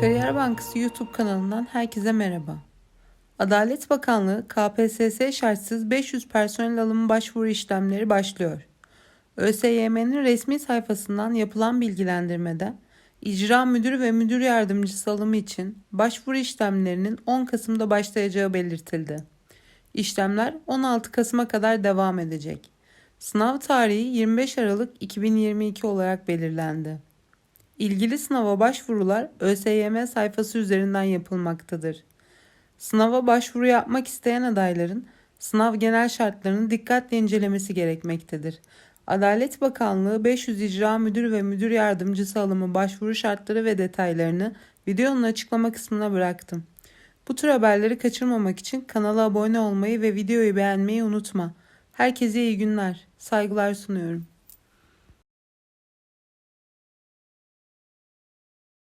Kariyer Bankası YouTube kanalından herkese merhaba. Adalet Bakanlığı KPSS şartsız 500 personel alımı başvuru işlemleri başlıyor. ÖSYM'nin resmi sayfasından yapılan bilgilendirmede icra müdürü ve müdür yardımcısı alımı için başvuru işlemlerinin 10 Kasım'da başlayacağı belirtildi. İşlemler 16 Kasım'a kadar devam edecek. Sınav tarihi 25 Aralık 2022 olarak belirlendi. İlgili sınava başvurular ÖSYM sayfası üzerinden yapılmaktadır. Sınava başvuru yapmak isteyen adayların sınav genel şartlarını dikkatle incelemesi gerekmektedir. Adalet Bakanlığı 500 icra müdür ve müdür yardımcısı alımı başvuru şartları ve detaylarını videonun açıklama kısmına bıraktım. Bu tür haberleri kaçırmamak için kanala abone olmayı ve videoyu beğenmeyi unutma. Herkese iyi günler. Saygılar sunuyorum.